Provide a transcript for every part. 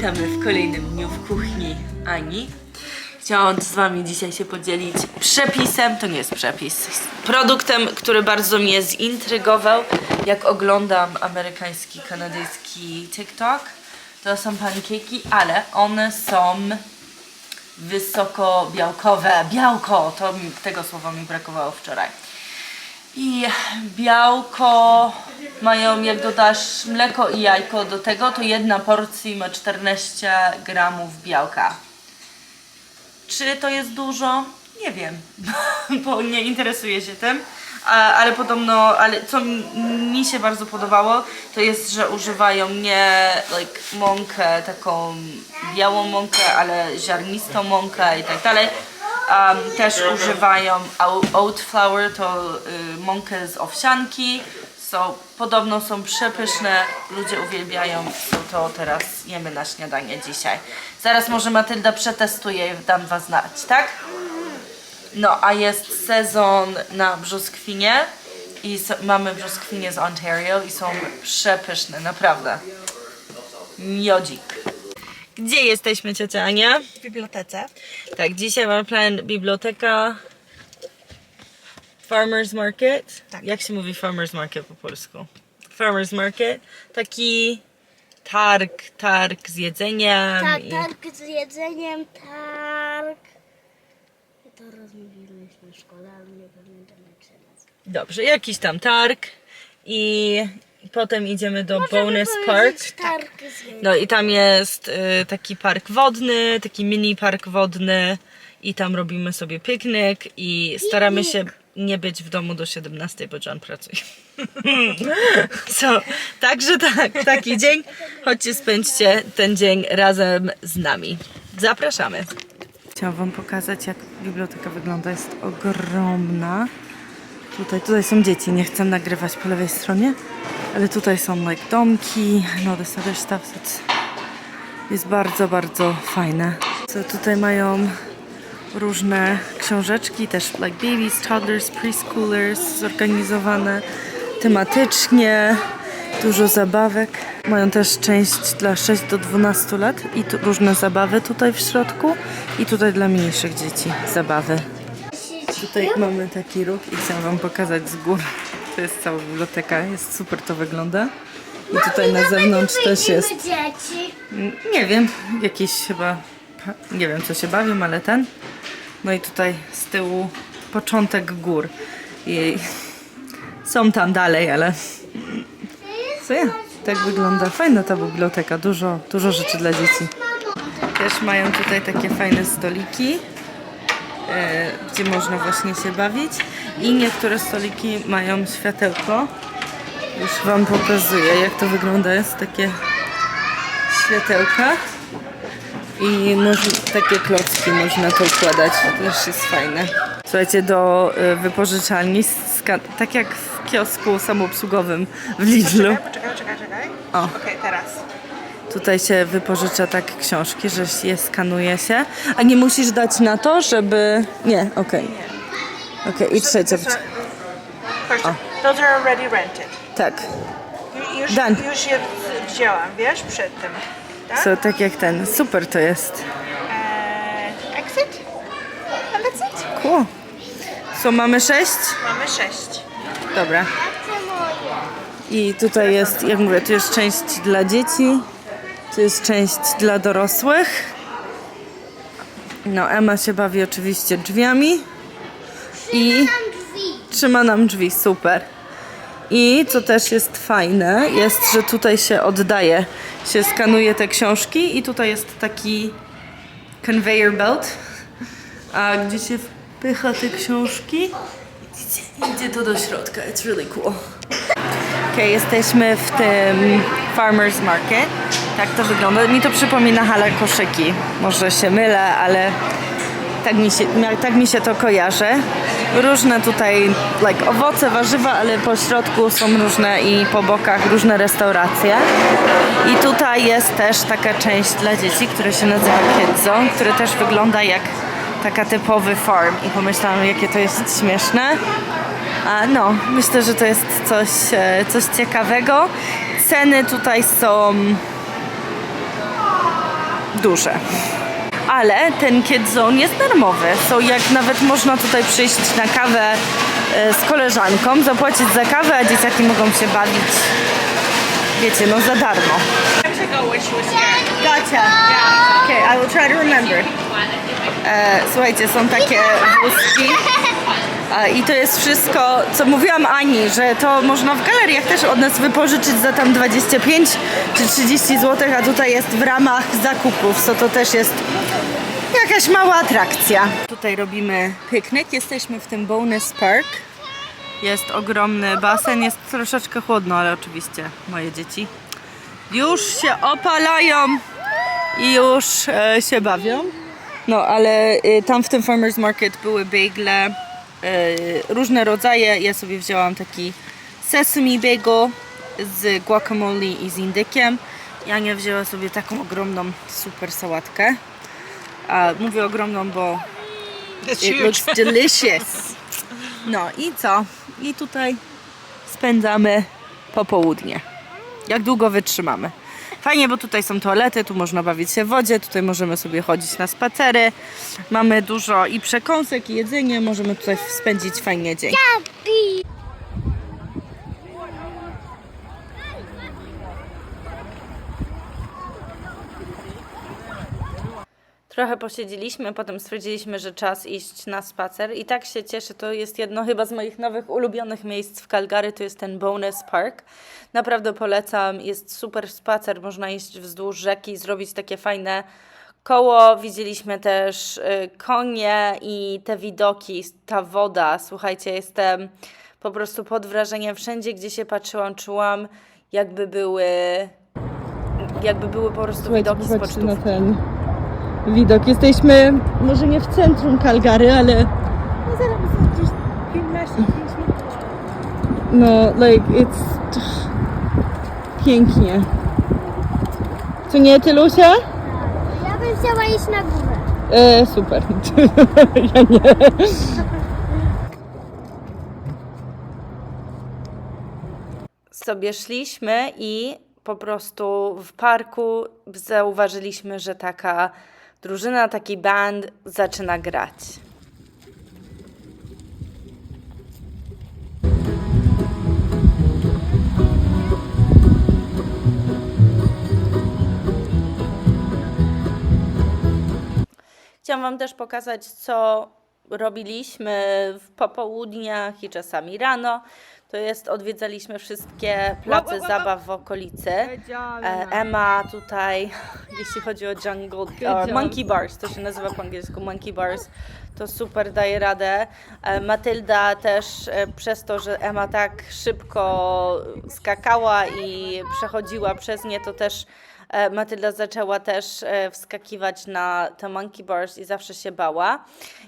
Witamy w kolejnym dniu w kuchni Ani. Chciałam z Wami dzisiaj się podzielić przepisem, to nie jest przepis, produktem, który bardzo mnie zintrygował, jak oglądam amerykański, kanadyjski TikTok. To są pancake'i, ale one są wysoko białkowe. Białko, to mi, tego słowa mi brakowało wczoraj. I białko mają, jak dodasz mleko i jajko do tego, to jedna porcja ma 14 gramów białka. Czy to jest dużo? Nie wiem, bo nie interesuję się tym. Ale podobno, ale co mi, się bardzo podobało, to jest, że używają nie like, mąkę, taką białą mąkę, ale ziarnistą mąkę i tak dalej. Um, też używają oat flour, to y, mąkę z owsianki. So, podobno są przepyszne, ludzie uwielbiają, so to teraz jemy na śniadanie dzisiaj. Zaraz może Matylda przetestuje i dam was znać, tak? No, a jest sezon na brzoskwinie i so, mamy brzoskwinie z Ontario i są przepyszne, naprawdę. Miodzik. Gdzie jesteśmy, ciocia Ania? w bibliotece. Tak, dzisiaj mamy plan biblioteka Farmers Market. Tak. Jak się mówi Farmers Market po polsku? Farmers Market. Taki targ, targ z jedzeniem. Tak, i- targ z jedzeniem, targ. To rozmawialiśmy w szkole, ale nie pamiętam jak się nazywa. Dobrze, jakiś tam targ i potem idziemy do Możemy Bonus Park. Targ z jedzeniem. No i tam jest y, taki park wodny, taki mini park wodny i tam robimy sobie piknik i staramy się nie być w domu do 17, bo John pracuje. so, także tak, taki dzień. Chodźcie, spędźcie ten dzień razem z nami. Zapraszamy. Chciałam Wam pokazać, jak biblioteka wygląda. Jest ogromna. Tutaj, tutaj są dzieci, nie chcę nagrywać po lewej stronie, ale tutaj są like domki, no this other jest bardzo, bardzo fajne. Co tutaj mają różne książeczki, też like babies, toddlers, preschoolers, zorganizowane tematycznie, dużo zabawek. Mają też część dla 6 do 12 lat i tu różne zabawy tutaj w środku i tutaj dla mniejszych dzieci zabawy. Tutaj mamy taki róg i chcę Wam pokazać z góry. To jest cała biblioteka, jest super to wygląda. I tutaj na zewnątrz też jest, mm, nie wiem, jakiś chyba, nie wiem co się bawią, ale ten. No i tutaj z tyłu początek gór. I są tam dalej, ale co ja? Tak wygląda. Fajna ta biblioteka, dużo, dużo rzeczy dla dzieci. Też mają tutaj takie fajne stoliki e, gdzie można właśnie się bawić i niektóre stoliki mają światełko. Już Wam pokazuję jak to wygląda. Jest takie światełka i takie klocki można to układać. To też jest fajne. Słuchajcie, do e, wypożyczalni, tak jak w kiosku samoobsługowym w Lidlu. Poczekaj, poczekaj, czekaj. O. Okej, teraz. Tutaj się wypożycza tak książki, że je skanuje się. A nie musisz dać na to, żeby... Nie, okej. Okej, i trzecia. First, those are already rented. Tak. Ju- Już, już je wzięłam, wiesz, przed tym. Tak? Tak jak ten. Super to jest. And exit. And that's it. Cool. So, mamy sześć? Mamy sześć. Dobra. I tutaj jest, jak mówię, tu jest część dla dzieci, tu jest część dla dorosłych. No, Emma się bawi oczywiście drzwiami i trzyma nam drzwi, super. I co też jest fajne, jest, że tutaj się oddaje, się skanuje te książki i tutaj jest taki conveyor belt, a gdzie się wpycha te książki, idzie, idzie to do środka. It's really cool. Okej, jesteśmy w tym Farmers Market. Tak to wygląda. Mi to przypomina halę koszyki. Może się mylę, ale tak mi się, tak mi się to kojarzy. Różne tutaj like, owoce, warzywa, ale po środku są różne i po bokach różne restauracje. I tutaj jest też taka część dla dzieci, która się nazywa Kids Zone, który też wygląda jak taka typowy farm. I pomyślałam, jakie to jest śmieszne. A no, myślę, że to jest coś, e, coś ciekawego. Ceny tutaj są duże. Ale ten Zone jest darmowy. So jak nawet można tutaj przyjść na kawę e, z koleżanką, zapłacić za kawę, a dzieciaki mogą się bawić, wiecie, no za darmo. Okay, I will try to remember. E, słuchajcie, są takie wózki. E, I to jest wszystko, co mówiłam Ani, że to można w galeriach też od nas wypożyczyć za tam 25 czy 30 zł, a tutaj jest w ramach zakupów, co to też jest jakaś mała atrakcja. Tutaj robimy piknik, jesteśmy w tym Bonus Park. Jest ogromny basen, jest troszeczkę chłodno, ale oczywiście moje dzieci już się opalają i już e, się bawią. No, ale y, tam w tym farmers market były bagle, y, różne rodzaje. Ja sobie wzięłam taki sesame bagel z guacamole i z indykiem. Jania wzięła sobie taką ogromną super sałatkę. A mówię ogromną, bo it looks delicious. No i co? I tutaj spędzamy popołudnie. Jak długo wytrzymamy. Fajnie, bo tutaj są toalety, tu można bawić się w wodzie, tutaj możemy sobie chodzić na spacery. Mamy dużo i przekąsek, i jedzenie, możemy tutaj spędzić fajnie dzień. Trochę posiedzieliśmy, potem stwierdziliśmy, że czas iść na spacer i tak się cieszę, to jest jedno chyba z moich nowych ulubionych miejsc w Calgary, to jest ten Bonus Park. Naprawdę polecam, jest super spacer, można iść wzdłuż rzeki, zrobić takie fajne koło. Widzieliśmy też y, konie i te widoki, ta woda. Słuchajcie, jestem po prostu pod wrażeniem. Wszędzie, gdzie się patrzyłam, czułam jakby były, jakby były po prostu widoki z pocztówki. na ten widok. Jesteśmy może nie w centrum Calgary, ale No zaraz gdzieś 15 5 minut. no, like, it's pięknie. Co nie, Tylusia? Ja bym chciała iść na górę. E, super. ja nie. sobie szliśmy i po prostu w parku zauważyliśmy, że taka drużyna, taki band zaczyna grać. Chciałam Wam też pokazać, co robiliśmy w popołudniach i czasami rano. To jest, odwiedzaliśmy wszystkie place zabaw w okolicy. E, Emma tutaj, jeśli chodzi o jungle, job. monkey bars, to się nazywa po angielsku monkey bars, to super daje radę. E, Matylda też e, przez to, że Emma tak szybko skakała i przechodziła przez nie, to też e, Matylda zaczęła też e, wskakiwać na te monkey bars i zawsze się bała.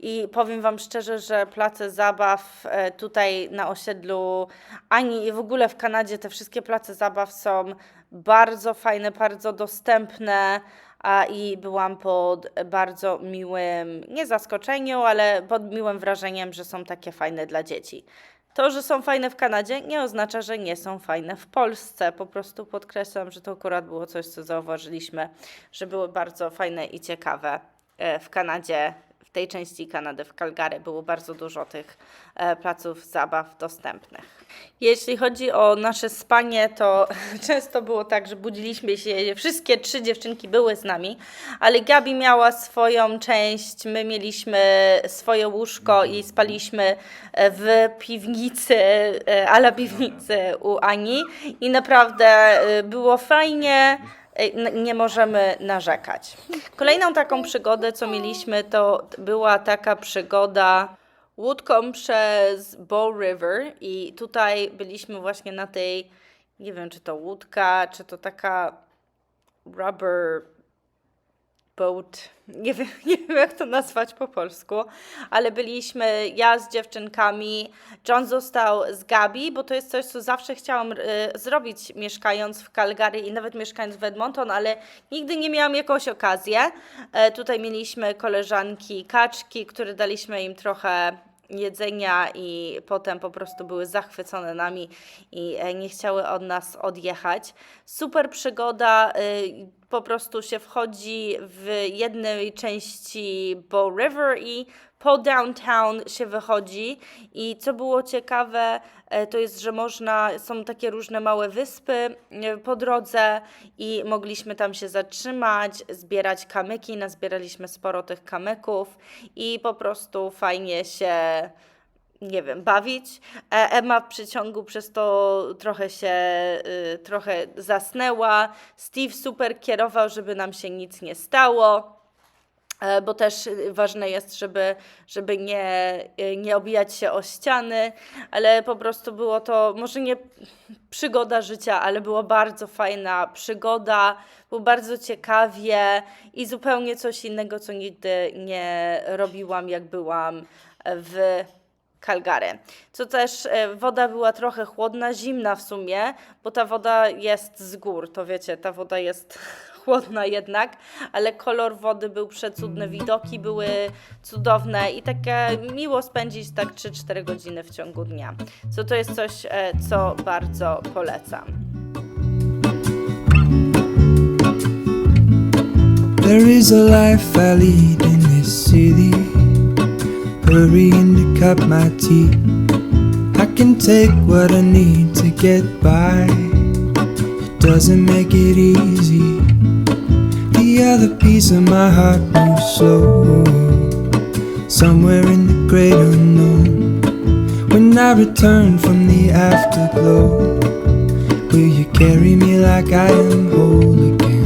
I powiem Wam szczerze, że place zabaw e, tutaj na osiedlu Ani i w ogóle w Kanadzie te wszystkie place zabaw są bardzo fajne, bardzo dostępne. A i byłam pod bardzo miłym, nie zaskoczeniu, ale pod miłym wrażeniem, że są takie fajne dla dzieci. To, że są fajne w Kanadzie, nie oznacza, że nie są fajne w Polsce. Po prostu podkreślam, że to akurat było coś, co zauważyliśmy, że były bardzo fajne i ciekawe e, w Kanadzie. Tej części Kanady, w Calgary, było bardzo dużo tych e, placów zabaw dostępnych. Jeśli chodzi o nasze spanie, to często było tak, że budziliśmy się, wszystkie trzy dziewczynki były z nami, ale Gabi miała swoją część, my mieliśmy swoje łóżko i spaliśmy e, w piwnicy, e, ala piwnicy u Ani i naprawdę było fajnie. Nie możemy narzekać. Kolejną taką przygodę, co mieliśmy, to była taka przygoda łódką przez Bow River i tutaj byliśmy właśnie na tej, nie wiem czy to łódka, czy to taka rubber boat, nie wiem, nie wiem jak to nazwać po polsku, ale byliśmy ja z dziewczynkami, John został z Gabi, bo to jest coś, co zawsze chciałam y, zrobić mieszkając w Calgary i nawet mieszkając w Edmonton, ale nigdy nie miałam jakąś okazję. E, tutaj mieliśmy koleżanki kaczki, które daliśmy im trochę jedzenia i potem po prostu były zachwycone nami i e, nie chciały od nas odjechać. Super przygoda. Po prostu się wchodzi w jednej części Bow River i po downtown się wychodzi. I co było ciekawe, e, to jest, że można, są takie różne małe wyspy e, po drodze i mogliśmy tam się zatrzymać, zbierać kamyki. Nazbieraliśmy sporo tych kamyków i po prostu fajnie się nie wiem, bawić. E, Emma w przyciągu przez to trochę się, y, trochę zasnęła. Steve super kierował, żeby nam się nic nie stało. E, Bo też ważne jest, żeby, żeby nie, y, nie obijać się o ściany, ale po prostu było to może nie przygoda życia, ale była bardzo fajna przygoda, było bardzo ciekawie i zupełnie coś innego, co nigdy nie robiłam, jak byłam w Calgary. Co też e, woda była trochę chłodna, zimna w sumie, bo ta woda jest z gór, to wiecie, ta woda jest chłodna jednak, ale kolor wody był przecudny, widoki były cudowne i takie miło spędzić tak 3-4 godziny w ciągu dnia. Co to jest coś, e, co bardzo polecam. There is a life I lead in this city. Hurrying to cut my teeth. I can take what I need to get by. It doesn't make it easy. The other piece of my heart moves slow. Somewhere in the great unknown. When I return from the afterglow, will you carry me like I am whole again?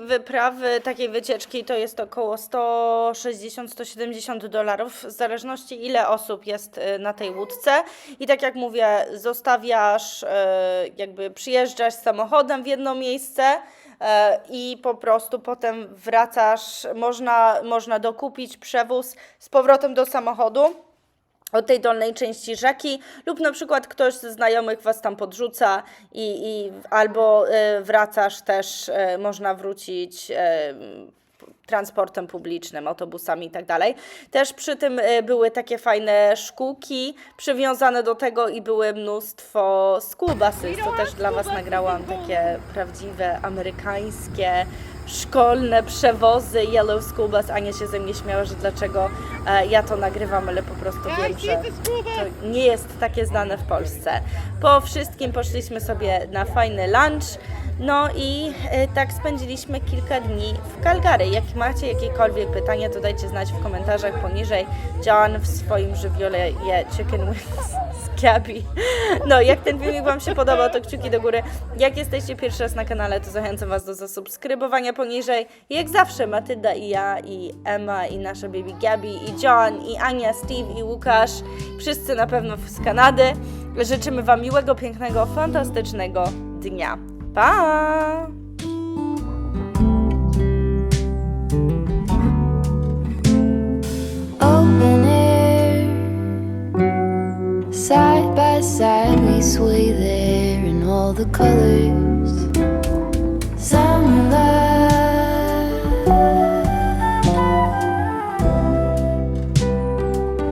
Wyprawy, takiej wycieczki to jest około 160-170 dolarów, w zależności ile osób jest y, na tej łódce. I tak jak mówię, zostawiasz, y, jakby przyjeżdżasz samochodem w jedno miejsce y, i po prostu potem wracasz, można, można dokupić przewóz z powrotem do samochodu od tej dolnej części rzeki, lub na przykład ktoś ze znajomych was tam podrzuca i, i albo y, wracasz też, y, można wrócić y, transportem publicznym, autobusami i tak dalej. Też przy tym były takie fajne szkółki przywiązane do tego i były mnóstwo school buses, to też dla was nagrałam takie prawdziwe amerykańskie szkolne przewozy Yellow School Bus. Ania się ze mnie śmiała, że dlaczego e, ja to nagrywam, ale po prostu wiem, że to nie jest takie znane w Polsce. Po wszystkim poszliśmy sobie na fajny lunch. No i e, tak spędziliśmy kilka dni w Calgary. Jak macie jakiekolwiek pytania, to dajcie znać w komentarzach poniżej. John w swoim żywiole je chicken wings z Gabi. No, jak ten filmik Wam się podobał, to kciuki do góry. Jak jesteście pierwszy raz na kanale, to zachęcam Was do zasubskrybowania poniżej. Jak zawsze, Matylda i ja, i Emma, i nasza baby Gabi, i John, i Ania, Steve, i Łukasz, wszyscy na pewno z Kanady. Życzymy Wam miłego, pięknego, fantastycznego dnia. Pa! open air. Side by side, we sway there in all the colors.